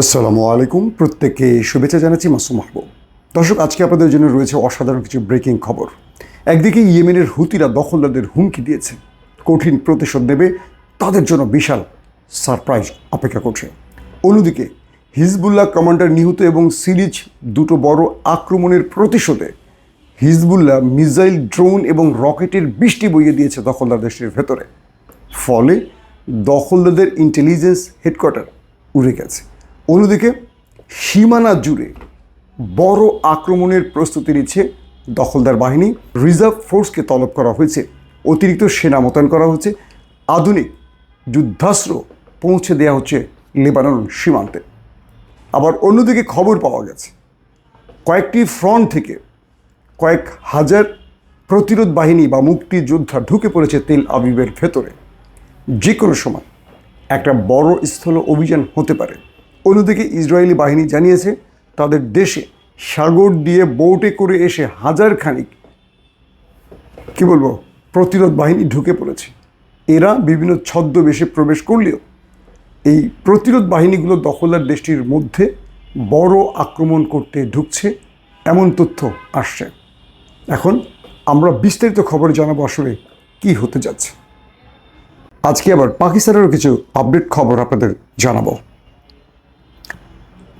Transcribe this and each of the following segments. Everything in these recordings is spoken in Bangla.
আসসালামু আলাইকুম। প্রত্যেককে শুভেচ্ছা জানাচ্ছি, মাসুম মাহবুব। দর্শক, আজকে আপনাদের জন্য রয়েছে অসাধারণ কিছু ব্রেকিং খবর। একদিকে ইয়েমেনের হুতিরা দখলদারদের হুমকি দিয়েছে, কঠিন প্রতিশোধ নেবে, তাদের জন্য বিশাল সারপ্রাইজ অপেক্ষা করছে। অন্যদিকে, হিজবুল্লাহ কমান্ডার নিহত এবং সিরিজ দুটো বড় আক্রমণের প্রতিশোধে হিজবুল্লাহ মিসাইল, ড্রোন এবং রকেটের বৃষ্টি বইয়ে দিয়েছে দখলদার দেশের ভেতরে। ফলে দখলদারদের ইন্টেলিজেন্স হেডকোয়ার্টার উড়ে গেছে। অন্যদিকে সীমানা জুড়ে বড় আক্রমণের প্রস্তুতি নিচ্ছে দখলদার বাহিনী। রিজার্ভ ফোর্সকে তলব করা হয়েছে। অতিরিক্ত সেনা মোতায়েন করা হচ্ছে। আধুনিক যুদ্ধাস্ত্র পৌঁছে দেওয়া হচ্ছে লেবানন সীমান্তে। আবার অন্যদিকে খবর পাওয়া গেছে, কয়েকটি ফ্রন্ট থেকে কয়েক হাজার প্রতিরোধ বাহিনী বা মুক্তিযোদ্ধা ঢুকে পড়েছে তেল আবিবের ভেতরে। যে কোনো সময় একটা বড় স্থল অভিযান হতে পারে। অন্যদিকে ইসরায়েলি বাহিনী জানিয়েছে, তাদের দেশে সাগর দিয়ে বোটে করে এসে হাজার খানিক কি বলব, প্রতিরোধ বাহিনী ঢুকে পড়েছে। এরা বিভিন্ন ছদ্মবেশে প্রবেশ করলেও এই প্রতিরোধ বাহিনীগুলো দখলদার দেশটির মধ্যে বড় আক্রমণ করতে ঢুকছে, এমন তথ্য আসছে। এখন আমরা বিস্তারিত খবর জানাব আসলে কি হতে যাচ্ছে। আজকে আবার পাকিস্তানেরও কিছু আপডেট খবর আপনাদের জানাব।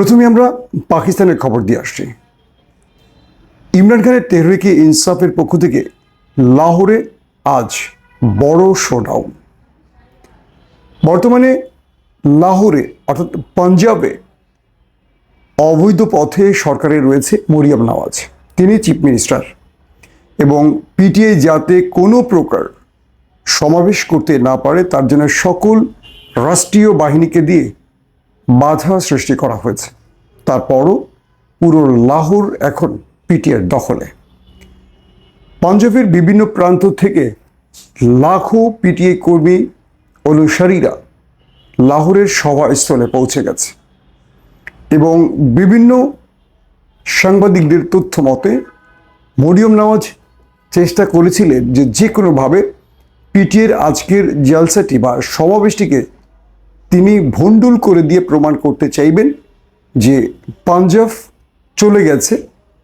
প্রথমে আমরা পাকিস্তানের খবর দিয়ে আসছি। ইমরান খানের তেহরিকে ইনসাফের পক্ষ থেকে লাহোরে আজ বড় শোডাউন বর্তমানে লাহোরে, অর্থাৎ পাঞ্জাবে, অবৈধ পথে সরকারে রয়েছে মরিয়াম নওয়াজ। তিনি চিফ মিনিস্টার এবং পিটিআই যাতে কোনো প্রকার সমাবেশ করতে না পারে, তার জন্য সকল রাষ্ট্রীয় বাহিনীকে দিয়ে বাধা সৃষ্টি করা হয়েছে। তারপরও পুরো লাহোর এখন পিটিআর দখলে। পাঞ্জাবের বিভিন্ন প্রান্ত থেকে লাখো পিটিএ কর্মী অনুসারীরা লাহোরের সভাস্থলে পৌঁছে গেছে এবং বিভিন্ন সাংবাদিকদের তথ্য মতে মরিয়ম নওয়াজ চেষ্টা করেছিলেন যে যে কোনোভাবে পিটিএর আজকের জালসাটি বা সমাবেশটিকে তিনি ভণ্ডুল করে দিয়ে প্রমাণ করতে চাইবেন যে পাঞ্জাব চলে গেছে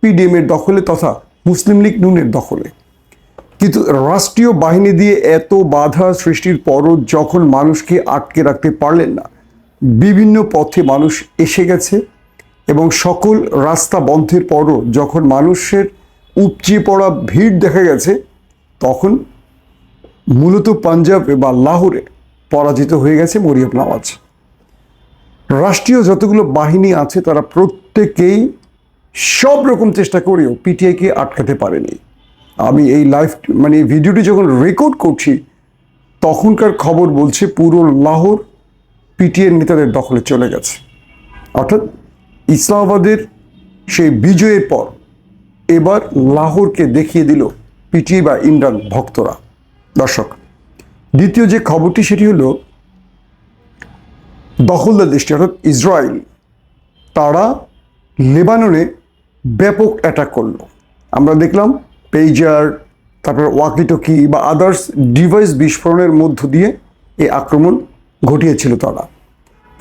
পিডিএমের দখলে তথা মুসলিম লীগ নুনের দখলে। কিন্তু রাষ্ট্রীয় বাহিনী দিয়ে এত বাধা সৃষ্টির পরও যখন মানুষকে আটকে রাখতে পারলেন না, বিভিন্ন পথে মানুষ এসে গেছে এবং সকল রাস্তা বন্ধের পরও যখন মানুষের উপচে পড়া ভিড় দেখা গেছে, তখন মূলত পাঞ্জাবে বা লাহোরে পরাজিত হয়ে গেছে মরিয়ম নওয়াজ। রাষ্ট্রীয় যতগুলো বাহিনী আছে, তারা প্রত্যেকেই সব রকম চেষ্টা করেও পিটিআইকে আটকাতে পারেনি। আমি এই লাইভ মানে ভিডিওটি যখন রেকর্ড করছি, তখনকার খবর বলছে পুরো লাহোর পিটিএর নেতাদের দখলে চলে গেছে। অর্থাৎ ইসলামাবাদের সেই বিজয়ের পর এবার লাহোরকে দেখিয়ে দিল পিটিআই বা ইমরান ভক্তরা। দর্শক দ্বিতীয় যে খবরটি সেটি হলো, দখলদার দেশটি অর্থাৎ ইসরায়েল, তারা লেবাননে ব্যাপক অ্যাটাক করল। আমরা দেখলাম পেজার তারপর ওয়াকিটকি বা আদার্স ডিভাইস বিস্ফোরণের মধ্য দিয়ে এই আক্রমণ ঘটিয়েছিল তারা।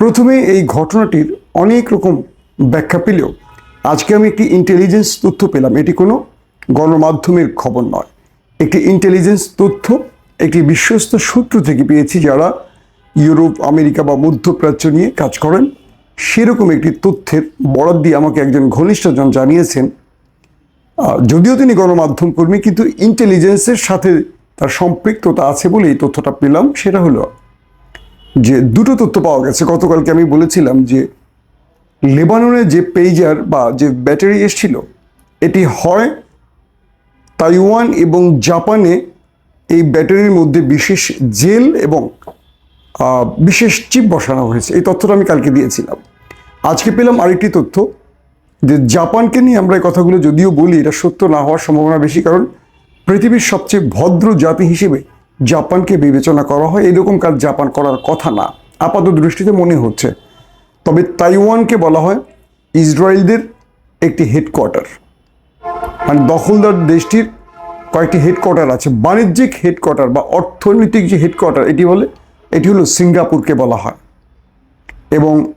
প্রথমে এই ঘটনাটির অনেক রকম ব্যাখ্যা পেলেও আজকে আমি একটি ইন্টেলিজেন্স তথ্য পেলাম। এটি কোনো গণমাধ্যমের খবর নয়। একটি ইন্টেলিজেন্স তথ্য একটি বিশ্বস্ত সূত্র থেকে পেয়েছি যারা ইউরোপ, আমেরিকা বা মধ্যপ্রাচ্য নিয়ে কাজ করেন। সেরকম একটি তথ্যের বরাদ দিয়ে আমাকে একজন ঘনিষ্ঠজন জানিয়েছেন। যদিও তিনি গণমাধ্যম কর্মী, কিন্তু ইন্টেলিজেন্সের সাথে তার সম্পৃক্ততা আছে বলে এই তথ্যটা পেলাম। সেটা হলো যে দুটো তথ্য পাওয়া গেছে। গতকালকে আমি বলেছিলাম যে লেবাননে যে পেইজার বা যে ব্যাটারি এসছিল, এটি হয় তাইওয়ান এবং জাপানে এই ব্যাটারির মধ্যে বিশেষ জেল এবং বিশেষ চিপ বসানো হয়েছে। এই তথ্যটা আমি কালকে দিয়েছিলাম। আজকে পেলাম আরেকটি তথ্য যে জাপানকে নিয়ে আমরা এই কথাগুলো যদিও বলি, এটা সত্য না হওয়ার সম্ভাবনা বেশি, কারণ পৃথিবীর সবচেয়ে ভদ্র জাতি হিসেবে জাপানকে বিবেচনা করা হয়। এরকম কাজ জাপান করার কথা না। আপাত দৃষ্টিতে মনে হচ্ছে। তবে তাইওয়ানকে বলা হয় ইসরায়েলদের একটি হেডকোয়ার্টার। মানে দখলদার দেশটির কয়েকটি হেডকোয়ার্টার আছে। বাণিজ্যিক হেডকোয়ার্টার বা অর্থনৈতিক যে হেডকোয়ার্টার এটি বলে, এটি হলো সিঙ্গাপুরকে বলা হয়। এবং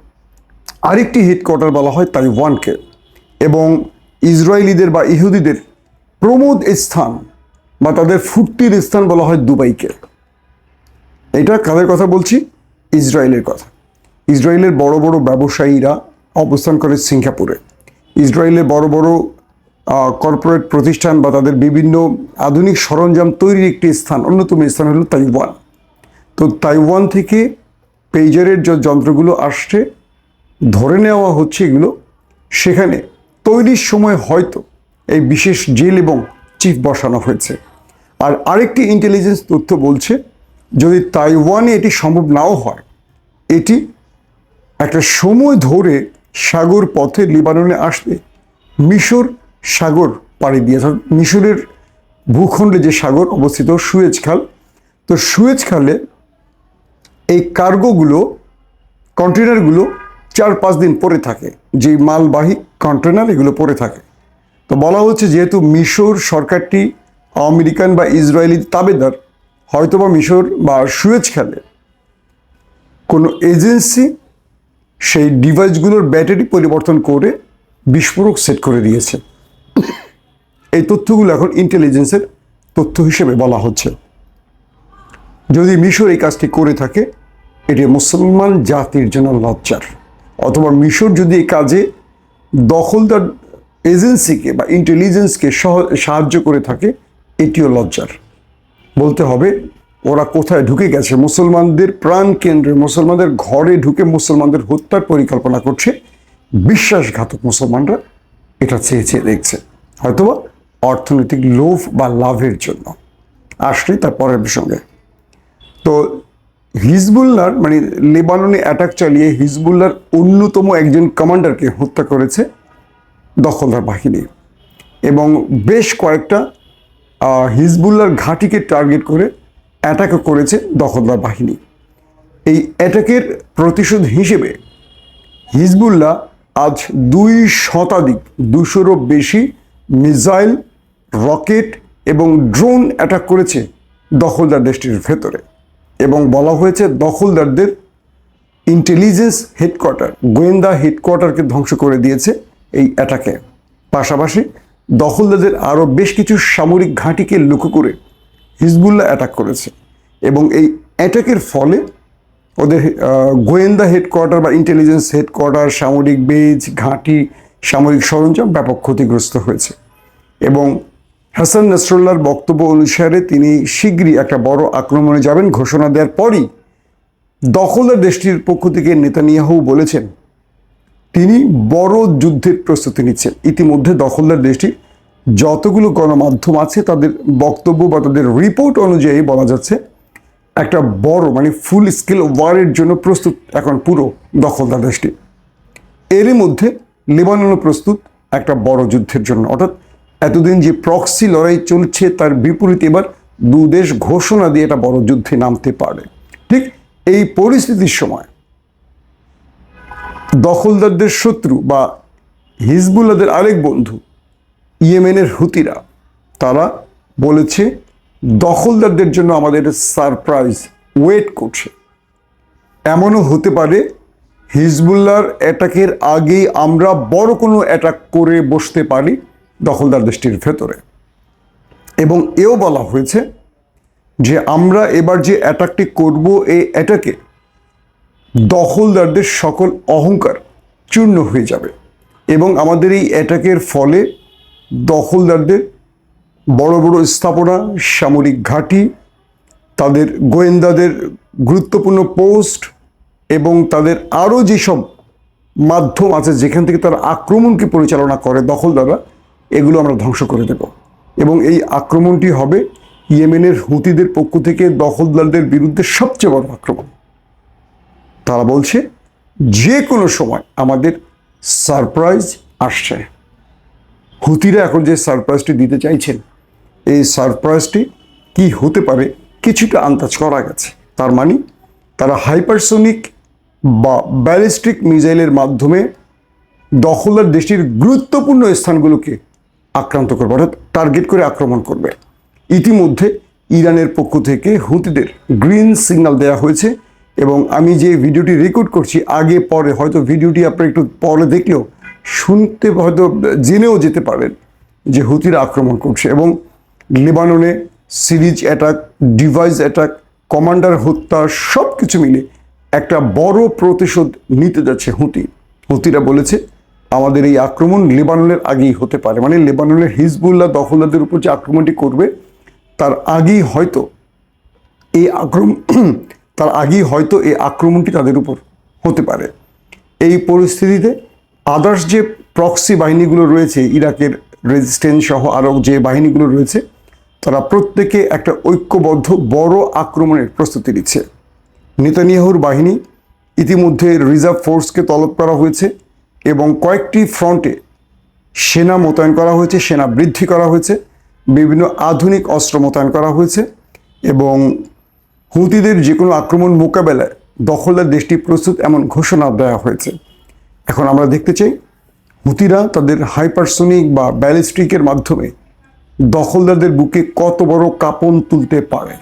আরেকটি হেডকোয়ার্টার বলা হয় তাইওয়ানকে। এবং ইসরায়েলিদের বা ইহুদিদের প্রমোদ স্থান বা তাদের ফুর্তির স্থান বলা হয় দুবাইকে। এটা কাদের কথা বলছি? ইসরায়েলের কথা। ইসরায়েলের বড় বড় ব্যবসায়ীরা অবস্থান করে সিঙ্গাপুরে। ইসরায়েলের বড় বড় কর্পোরেট প্রতিষ্ঠান বা তাদের বিভিন্ন আধুনিক সরঞ্জাম তৈরির একটি স্থান, অন্যতম স্থান হলো তাইওয়ান। তো তাইওয়ান থেকে পেজারের যে, যন্ত্রগুলো আসছে, ধরে নেওয়া হচ্ছে এগুলো সেখানে। তৈরির সময় হয়তো এই বিশেষ জেল এবং চিফ বসানো হয়েছে। আর আরেকটি ইন্টেলিজেন্স তথ্য বলছে, যদি তাইওয়ানে এটি সম্ভব নাও হয়, এটি একটা সময় ধরে সাগর পথে লিবাননে আসতে মিশর সাগর পাড়ি দিয়ে, অর্থাৎ মিশরের ভূখণ্ডে যে সাগর অবস্থিত, সুয়েজ খাল, তো সুয়েজ খালে এই কার্গোগুলো কন্টেনারগুলো চার পাঁচ দিন পরে থাকে। যেই মালবাহী কন্টেনার এগুলো পরে থাকে। তো বলা হচ্ছে যেহেতু মিশর সরকারটি আমেরিকান বা ইসরায়েলি তাবেদার, হয়তোবা মিশর বা সুয়েজ খালে কোনো এজেন্সি সেই ডিভাইসগুলোর ব্যাটারি পরিবর্তন করে বিস্ফোরক সেট করে দিয়েছে। এই তথ্যগুলো এখন ইন্টেলিজেন্সের তথ্য হিসেবে বলা হচ্ছে। যদি মিশর এই কাজটি করে থাকে, এটি মুসলমান জাতির জন্য লজ্জার। অথবা মিশর যদি এই কাজে দখলদার এজেন্সিকে বা ইন্টেলিজেন্সকে সহ- সাহায্য করে থাকে, এটিও লজ্জার। বলতে হবে, ওরা কোথায় ঢুকে গেছে? মুসলমানদের প্রাণ কেন্দ্রে, মুসলমানদের ঘরে ঢুকে মুসলমানদের হত্যার পরিকল্পনা করছে। বিশ্বাসঘাতক মুসলমানরা এটা চেয়ে চেয়ে দেখছে। হয়তোবা অর্থনৈতিক লোভ বা লাভের জন্য। আসলে তার পরের প্রসঙ্গে। তো হিজবুল্লার মানে লেবাননে অ্যাটাক চালিয়ে হিজবুল্লার অন্যতম একজন কমান্ডারকে হত্যা করেছে দখলদার বাহিনী। এবং বেশ কয়েকটা হিজবুল্লার ঘাঁটিকে টার্গেট করে অ্যাটাকও করেছে দখলদার বাহিনী। এই অ্যাটাকের প্রতিশোধ হিসেবে হিজবুল্লাহ আজ দুই শতাধিক, দুশোরও বেশি মিসাইল, রকেট এবং ড্রোন অ্যাটাক করেছে দখলদার দেশটির ভেতরে এবং বলা হয়েছে দখলদারদের ইন্টেলিজেন্স হেডকোয়ার্টার গোয়েন্দা হেডকোয়ার্টারকে ধ্বংস করে দিয়েছে এই অ্যাটাকে। পাশাপাশি দখলদারদের আরও বেশ কিছু সামরিক ঘাঁটিকে লক্ষ্য করে হিজবুল্লাহ অ্যাটাক করেছে এবং এই অ্যাটাকের ফলে ওদের গোয়েন্দা হেডকোয়ার্টার বা ইন্টেলিজেন্স হেডকোয়ার্টার সামরিক বেজ, ঘাঁটি সামরিক সরঞ্জাম ব্যাপক ক্ষতিগ্রস্ত হয়েছে। এবং হাসান নাসরুল্লাহর বক্তব্য অনুসারে তিনি শীঘ্রই একটা বড় আক্রমণে যাবেন। ঘোষণা দেওয়ার পরই দখলদার দেশটির পক্ষ থেকে নেতানিয়াহু বলেছেন, তিনি বড় যুদ্ধের প্রস্তুতি নিচ্ছেন। ইতিমধ্যে দখলদার দেশটির যতগুলো গণমাধ্যম আছে, তাদের বক্তব্য বা তাদের রিপোর্ট অনুযায়ী বলা যাচ্ছে, একটা বড় মানে ফুল স্কেল ওয়ারের জন্য প্রস্তুত এখন পুরো দখলদার দেশটি। এরই মধ্যে লেবাননও প্রস্তুত একটা বড় যুদ্ধের জন্য। অর্থাৎ এতদিন যে প্রক্সি লড়াই চলছে, তার বিপরীতে এবার দু দেশ ঘোষণা দিয়ে একটা বড় যুদ্ধে নামতে পারে। ঠিক এই পরিস্থিতির সময় দখলদারদের শত্রু বা হিজবুল্লাদের আরেক বন্ধু, ইয়েমেনের হুতিরা, তারা বলেছে, দখলদারদের জন্য আমাদের সারপ্রাইজ ওয়েট করছে। এমনও হতে পারে হিজবুল্লাহর অ্যাটাকের আগেই আমরা বড় কোনো অ্যাটাক করে বসতে পারি দখলদার দেশটির ভেতরে। এবং এও বলা হয়েছে যে আমরা এবার যে অ্যাটাকটি করব এই অ্যাটাকে দখলদারদের সকল অহংকার চূর্ণ হয়ে যাবে। এবং আমাদের এই অ্যাটাকের ফলে দখলদারদের বড় বড় স্থাপনা, সামরিক ঘাঁটি, তাদের গোয়েন্দাদের গুরুত্বপূর্ণ পোস্ট এবং তাদের আরও যেসব মাধ্যম আছে, যেখান থেকে তারা আক্রমণকে পরিচালনা করে, দখলদাররা, এগুলো আমরা ধ্বংস করে দেব। এবং এই আক্রমণটি হবে ইয়েমেনের হুতিদের পক্ষ থেকে দখলদারদের বিরুদ্ধে সবচেয়ে বড় আক্রমণ। তারা বলছে, যে কোনো সময় আমাদের সারপ্রাইজ আসছে। হুতিরা এখন যে সারপ্রাইজটি দিতে চাইছেন, এই সারপ্রাইজটি কি হতে পারে কিছুটা আন্দাজ করা গেছে। তার মানে তারা হাইপারসোনিক বা ব্যালিস্টিক মিসাইলের মাধ্যমে দখলদার দেশটির গুরুত্বপূর্ণ স্থানগুলোকে আক্রান্ত করবে, অর্থাৎ টার্গেট করে আক্রমণ করবে। ইতিমধ্যে ইরানের পক্ষ থেকে হুতিদের গ্রিন সিগন্যাল দেওয়া হয়েছে এবং আমি যে ভিডিওটি রেকর্ড করছি, আগে, পরে, হয়তো ভিডিওটি আপনারা একটু পরে দেখলেও শুনতে, হয়তো জেনেও যেতে পারেন যে হুতিরা আক্রমণ করছে এবং লেবাননে series attack, device attack, commander হত্যা সব কিছু মিলে একটা বড় প্রতিশোধ নিতে যাচ্ছে হুতি। হুতিরা বলেছে, আমাদের এই আক্রমণ লেবাননের আগেই হতে পারে। মানে লেবাননের হিজবুল্লাহ দখলদারদের উপর যে আক্রমণটি করবে, তার আগেই হয়তো এই আক্রমণ তার আগেই হয়তো এই আক্রমণটি তাদের উপর হতে পারে। এই পরিস্থিতিতে আদার্স যে প্রক্সি বাহিনীগুলো রয়েছে, ইরাকের রেজিস্ট্যান্স সহ আরও যে বাহিনীগুলো রয়েছে, তারা প্রত্যেকে একটা ঐক্যবদ্ধ বড় আক্রমণের প্রস্তুতি নিচ্ছে। নেতানিয়াহুর বাহিনী ইতিমধ্যে রিজার্ভ ফোর্সকে তলব করা হয়েছে এবং কয়েকটি ফ্রন্টে সেনা মোতায়েন করা হয়েছে, সেনা বৃদ্ধি করা হয়েছে, বিভিন্ন আধুনিক অস্ত্র মোতায়েন করা হয়েছে এবং হুতিদের যে কোনো আক্রমণ মোকাবেলায় দখলদার দেশটি প্রস্তুত এমন ঘোষণা দেওয়া হয়েছে। এখন আমরা দেখতে চাই, হুতিরা তাদের হাইপারসোনিক বা ব্যালিস্ট্রিকের মাধ্যমে দখলদারদের বুকে কত বড় কাঁপন তুলতে পারে।